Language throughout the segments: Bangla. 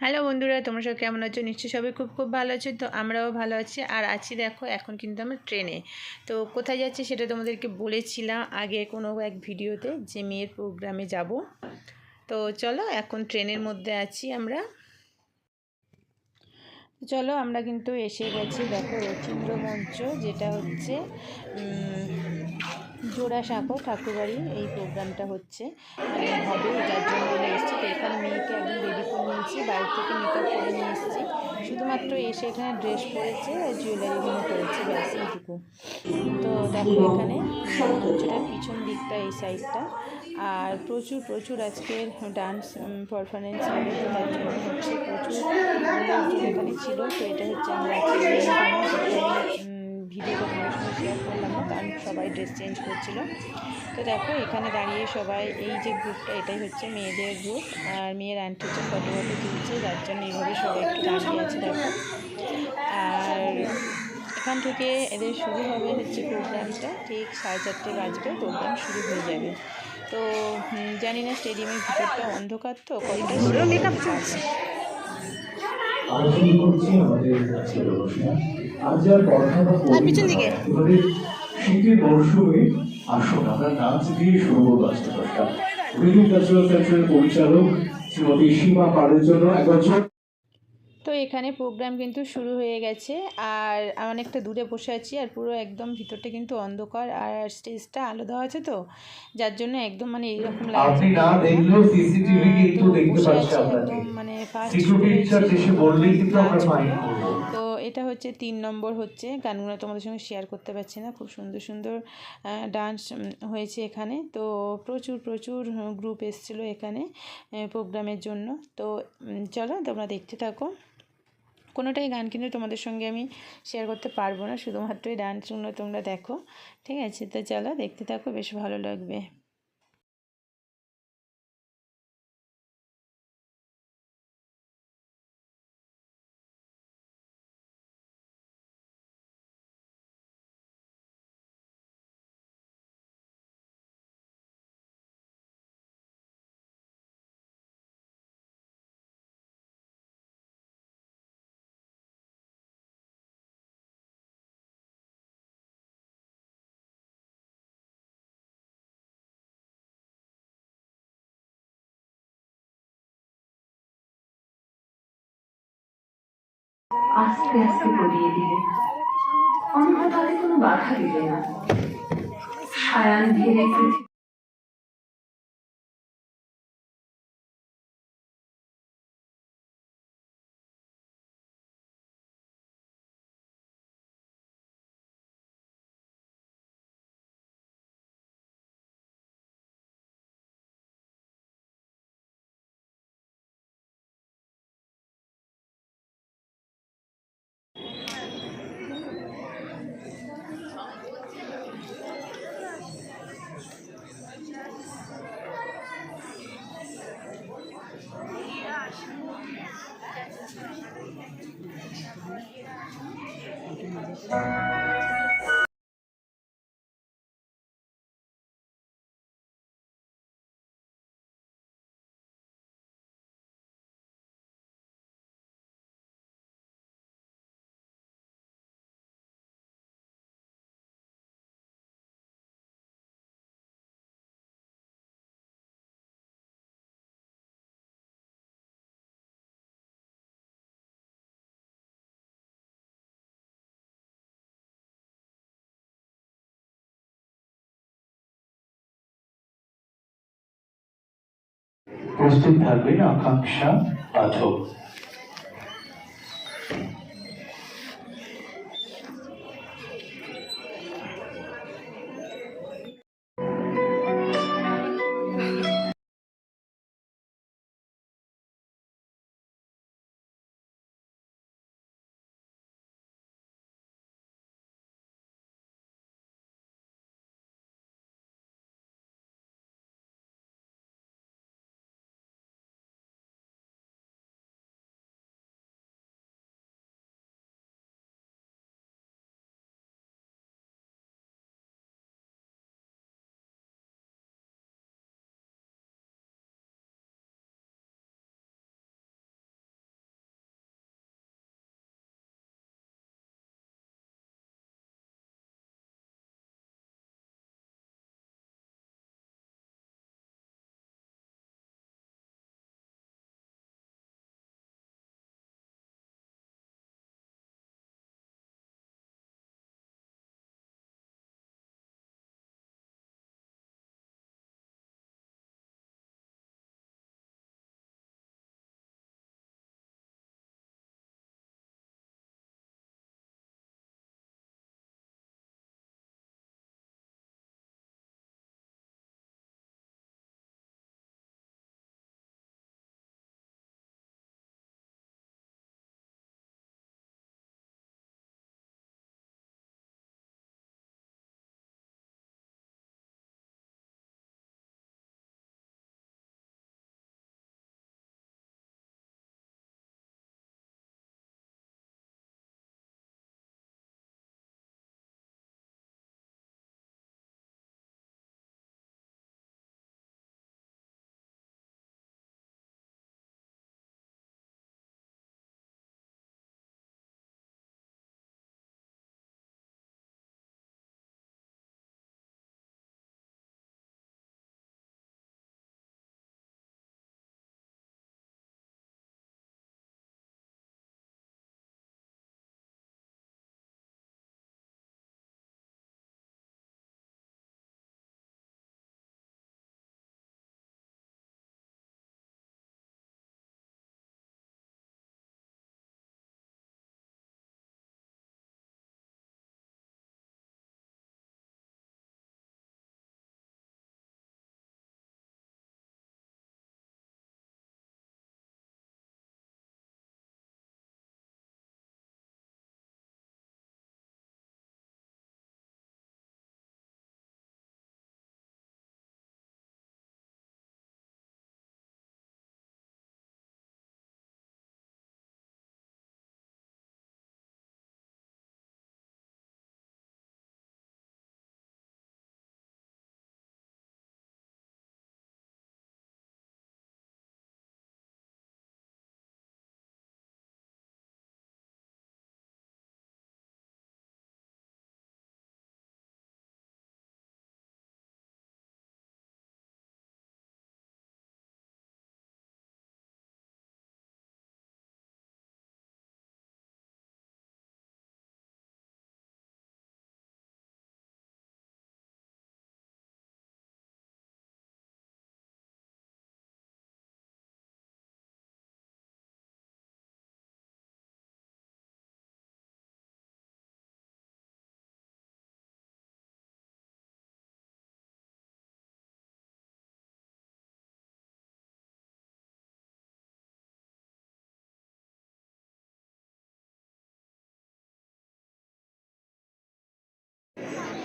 হ্যালো বন্ধুরা, তোমরা সব কেমন আছো? নিশ্চয়ই সবাই খুব খুব ভালো আছো। তো আমরাও ভালো আছি। আর আছি দেখো, এখন কিন্তু আমরা ট্রেনে। তো কোথায় যাচ্ছি সেটা তোমাদেরকে বলেছিলাম আগে কোনো এক ভিডিওতে যে মেয়ের প্রোগ্রামে যাব। তো চলো, এখন ট্রেনের মধ্যে আছি আমরা। চলো, আমরা কিন্তু এসে গেছি। দেখো রথীন্দ্র মঞ্চ যেটা হচ্ছে জোড়াসাঁকো ঠাকুরবাড়ি, এই প্রোগ্রামটা হচ্ছে। হবে যার জন্য বলে এসেছি, তো এখানে মেয়েকে একদম রেডি করে নিয়েছি, বাড়ি থেকে মেকআপ করে নিয়ে এসেছি। শুধুমাত্র এসে এখানে ড্রেস পরেছে জুয়েলারিগুলো করেছে ব্যাস এইটুকু। তো দেখো এখানে মঞ্চটার পিছন দিকটা এই সাইডটা আর প্রচুর প্রচুর আজকের ডান্স পারফরমেন্স হবে তো তার জন্য হচ্ছে, প্রচুর এখানে ছিল। তো এটা হচ্ছে আমরা ভিডিও তোমাদের সঙ্গে শেয়ার করলাম না কারণ সবাই ড্রেস চেঞ্জ করছিল। তো দেখো এখানে দাঁড়িয়ে সবাই এই যে গ্রুপটা এটাই হচ্ছে মেয়েদের গ্রুপ আর মেয়ের আন্টি হচ্ছে ফটো ফটো তুলছে যার জন্য এইভাবে সবাই একটু দাঁড়িয়ে আছে দেখো। আর এখান থেকে এদের শুরু হবে হচ্ছে প্রোগ্রামটা ঠিক সাড়ে চারটে বাজবে প্রোগ্রাম শুরু হয়ে যাবে। তো জানি না স্টেডিয়ামের ভিতরটা অন্ধকার তো কতটা মেকআপ চলছে। করছি আমাদের আজকের অনুষ্ঠান আজ আর কথা আর পিছন দিকে। শীতের মরশুমে আসুন আমরা নাচ দিয়ে শুরু করব আজকে অনুষ্ঠান রিলিফ সেন্টারের পরিচালক শ্রীমতী সীমা পাড়ের জন্য এক বছর। তো এখানে প্রোগ্রাম কিন্তু শুরু হয়ে গেছে আর অনেকটা দূরে বসে আছি আর পুরো একদম ভিতরটা কিন্তু অন্ধকার আর স্টেজটা আলো দেওয়া আছে তো যার জন্য একদম মানে না দেখলেও সিসিটিভি কিন্তু দেখতে পাচ্ছে আপনাকে। মানে ফার্স্ট তো এটা হচ্ছে তিন নম্বর হচ্ছে গানগুলো তোমাদের সঙ্গে শেয়ার করতে পারছি না। খুব সুন্দর সুন্দর ডান্স হয়েছে এখানে। তো প্রচুর প্রচুর গ্রুপ এসেছিল এখানে প্রোগ্রামের জন্য। তো চলো তোমরা দেখতে থাকো। কোনোটাই গান কিন্তু তোমাদের সঙ্গে আমি শেয়ার করতে পারব না শুধুমাত্রই ডান্সগুলো তোমরা দেখো। ঠিক আছে? তো চলো দেখতে থাকো, বেশ ভালো লাগবে। আস্তে আস্তে পড়িয়ে দিলে। অন্ধকারে কোনো বাধা দিলে না। সায়ান ধীরে প্রস্তুত থাকবেন আকাঙ্ক্ষা পাঠক।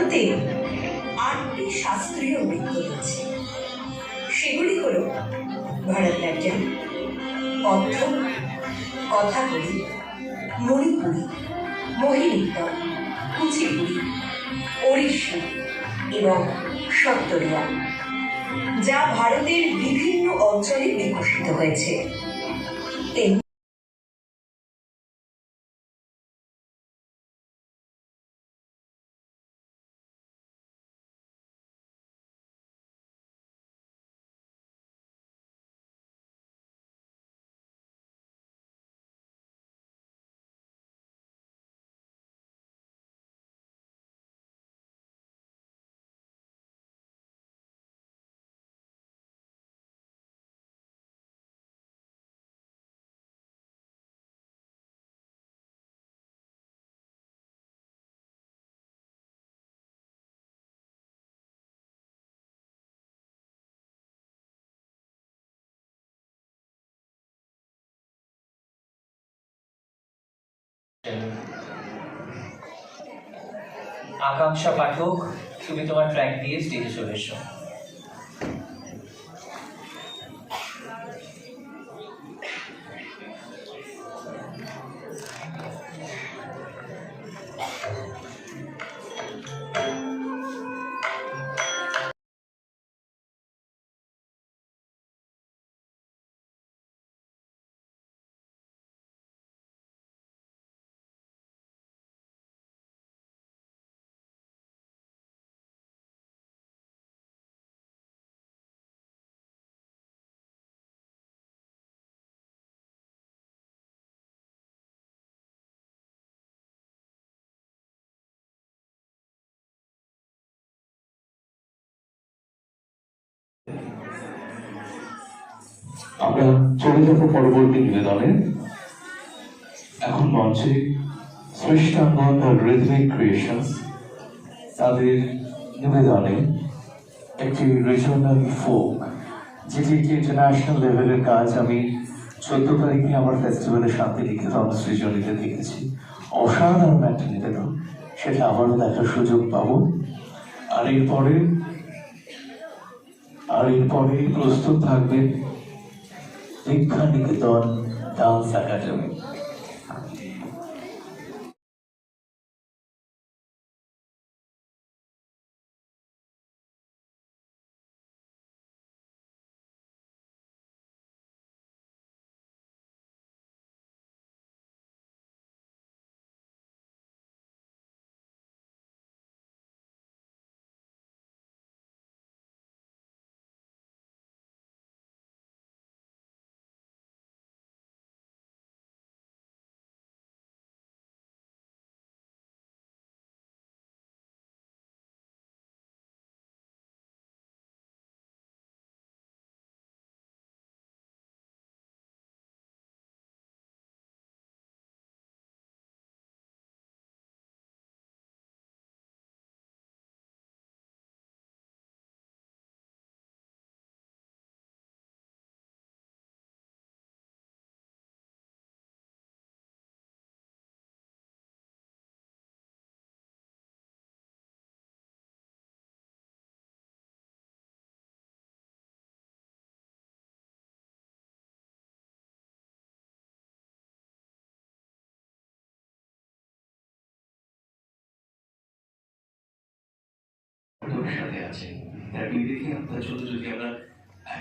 ভারতে আটটি শাস্ত্রীয় নৃত্য রয়েছে। সেগুলি হল ভরতনাট্যম কত্থক কথাকলি, মণিপুরি মোহিনীত্তম কুচিপুড়ি, ওড়িশি এবং সত্তরিয়া যা ভারতের বিভিন্ন অঞ্চলে বিকশিত হয়েছে। তেমনি আকাঙ্ক্ষা পাঠক তুমি তোমার ট্র্যাক দিয়ে স্টেজে চলে এসো। আমরা চলে যাব পরবর্তী নিবেদনে এখন মঞ্চে সৃষ্টাঙ্গন রিদমিক ক্রিয়েশন তাদের নিবেদনে একটি রিজনাল ফোক যেটি একটি ইন্টারন্যাশনাল লেভেলের কাজ আমি চোদ্দ তারিখে আমার ফেস্টিভ্যালে শান্তি নিকেতন সৃজনীতে দেখেছি। অসাধারণ একটা নিবেদন, সেটা আবারও দেখার সুযোগ পাবো। আর এরপরে আর এরপরে প্রস্তুত থাকবে দীক্ষা নিকেতন ডান্স একাডেমি। তোর সাথে আছে তার দেখি আপনার জন্য যদি আমরা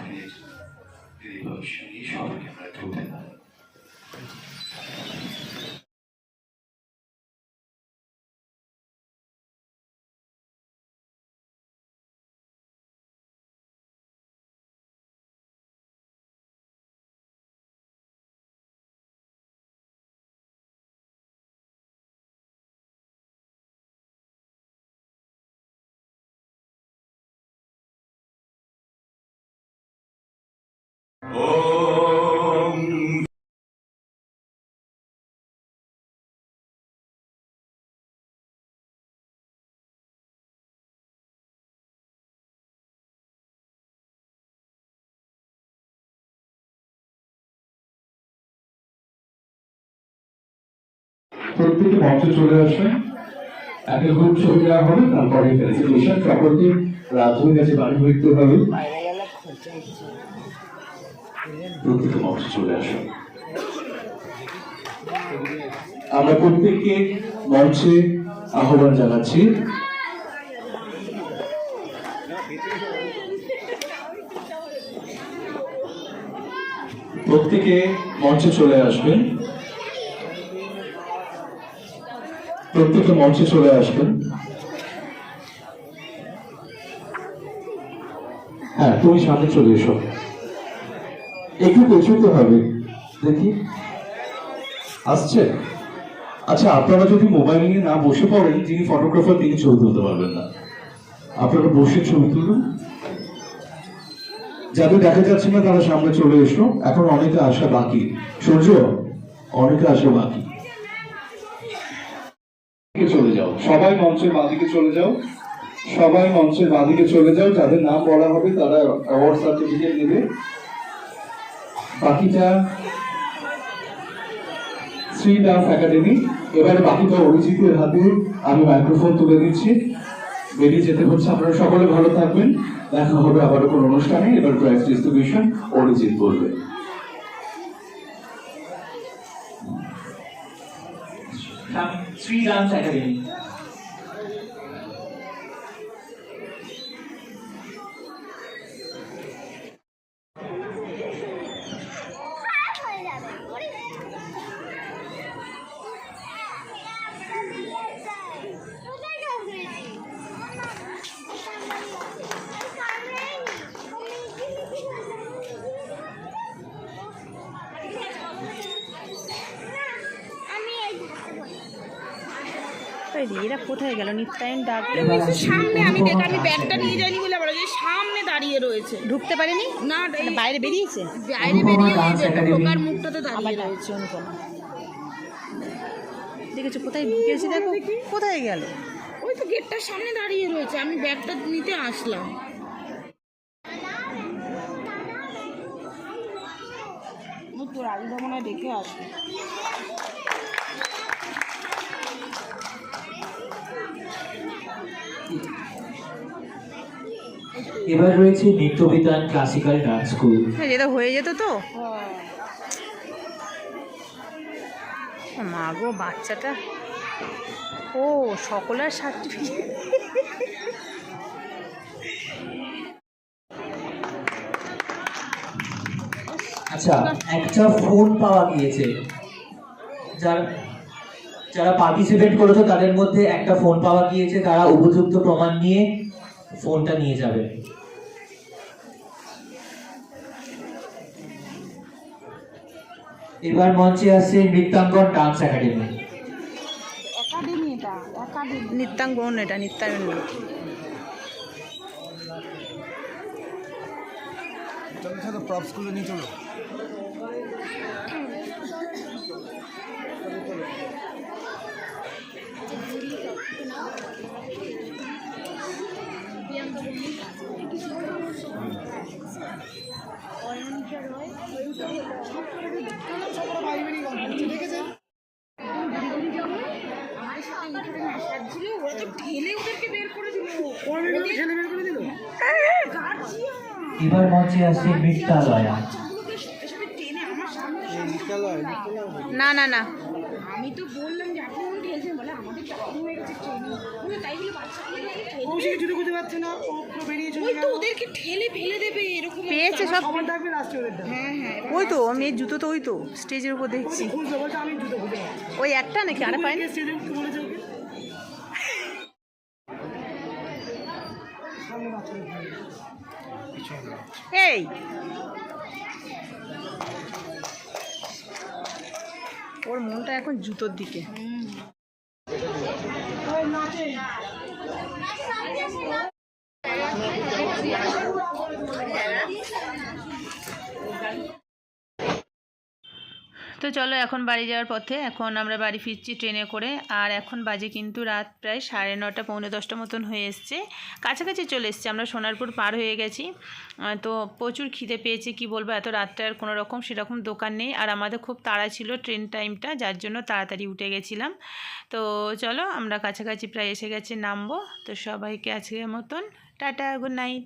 মিনিট দিদি ভবিষ্যৎ নিয়ে সবাইকে আমরা ঢুকতে পারি প্রত্যেকে মঞ্চে চলে আসবেন একটা গ্রুপ ছবি দেওয়া হবে, তারপরে ফেলিসিটেশন সকলকে রাজধানীর কাছে বাড়ি ফিরতে হবে। প্রত্যেকে মঞ্চে চলে আসুন আমরা প্রত্যেককে মঞ্চে আহ্বান জানাচ্ছি। প্রত্যেকে মঞ্চে চলে আসবেন। প্রত্যেকে মঞ্চে চলে আসবেন। হ্যাঁ তুমি সামনে চলে এসো। একটু পেছতে হবে। দেখি। আসছে? আচ্ছা আপনারা যদি মোবাইল নিয়ে না বসে পড়েন, যিনি ফটোগ্রাফার তিনি ছবি তুলতে পারবেন না। আপনারা বসে ছবি তুলুন। যাদের দেখা যাচ্ছে না, তারা সামনে চলে এসো। এখন অনেকে আসা বাকি। সূর্য, অনেকে আসা বাকি। চলে যাও। সবাই মঞ্চের বাদিকে চলে যাও। সবাই মঞ্চের বাদিকে চলে যাও। যাদের নাম বলা হবে, তারা অ্যাওয়ার্ড সার্টিফিকেট নেবে। বাকিটা শ্রী ডান্স একাডেমি এবার বাকিটা অভিজিতের হাতে আমি মাইক্রোফোন তুলে দিচ্ছি। বেরিয়ে যেতে হচ্ছে। আপনারা সকলে ভালো থাকবেন। দেখা হবে আবারও কোনো অনুষ্ঠানে। এবার প্রাইজ ডিস্ট্রিবিউশন অরিজিৎ বলবে। শ্রী ডান্স একাডেমি কোথায় গেল? নিত্যায়ন ডাকলে সামনে আমি দেখ আমি ব্যাগটা নিয়ে যাইনি বলে বলে যে সামনে দাঁড়িয়ে রয়েছে। ঢুকতে পারেনি? না বাইরে বেরিয়েছে? বাইরে বেরিয়ে Academy। ঢোকার মুখটাতে আবার দাঁড়িয়ে রয়েছে অনুপমা দেখেছ কোথায় ঢুকেছে দেখো? কোথায় গেল? ওই তো গেটটার সামনে দাঁড়িয়ে রয়েছে আমি ব্যাগটা নিতে আসলাম। ও তো রাজুদা মনে হয় দেখে আসবে। এবার রয়েছে নিত্যবিতান ক্লাসিক্যাল ডান্স স্কুল হ্যাঁ যেটা হয়ে যেত তো? মা গো বাচ্চাটা। ও সকলের সার্টিফিকেট আচ্ছা একটা ফোন পাওয়া গিয়েছে। যার যারা পার্টিসিপেট করেছে তাদের মধ্যে একটা ফোন পাওয়া গিয়েছে। তারা উপযুক্ত প্রমাণ নিয়ে ফোনটা নিয়ে যাবে। এবার মঞ্চে আসছে নৃত্যাঙ্গন ডান্স একাডেমি এটা নিত্যাঙ্গন এটা নিত্যায়ন না। চলো চলো প্রপসগুলো নিয়ে চলো ছিল ওরা এবার মঞ্চে আসছে নিত্যালয় না না না। আমি তো বললাম যে আপনি কোন ঠেলছেন বলে আমাদের টাইম হয়ে গেছে ট্রেনিং বলে তাই বলে কৌশিক জুতো খুঁজে পাচ্ছে না ও বেরিয়ে চলে গেল। ওদেরকে ঠেলে ফেলে দেবে এরকম পেয়েছে সব। আমার ডাকবে লাস্টে ওদের হ্যাঁ হ্যাঁ ওই তো মেয়ের জুতো তো ওই তো স্টেজের উপর দেখছি। আমি জুতো ওই একটা নাকি আরে পাইনি স্টেজে। এই! ওর মনটা এখন জুতোর দিকে। তো চলো এখন বাড়ি যাওয়ার পথে এখন আমরা বাড়ি ফিরছি ট্রেনে করে। আর এখন বাজে কিন্তু রাত প্রায় সাড়ে নটা, পৌনে দশটা মতন হয়ে এসছে। কাছাকাছি চলে এসছে, আমরা সোনারপুর পার হয়ে গেছি। তো প্রচুর খিদে পেয়েছে, কি বলব, এত রাতটা আর কোনো রকম সেরকম দোকান নেই। আর আমাদের খুব তাড়া ছিল ট্রেন টাইমটা, যার জন্য তাড়াতাড়ি উঠে গেছিলাম। তো চলো, আমরা কাছাকাছি প্রায় এসে গেছি, নামবো। তো সবাইকে আজকের মতন, টাটা, গুড নাইট।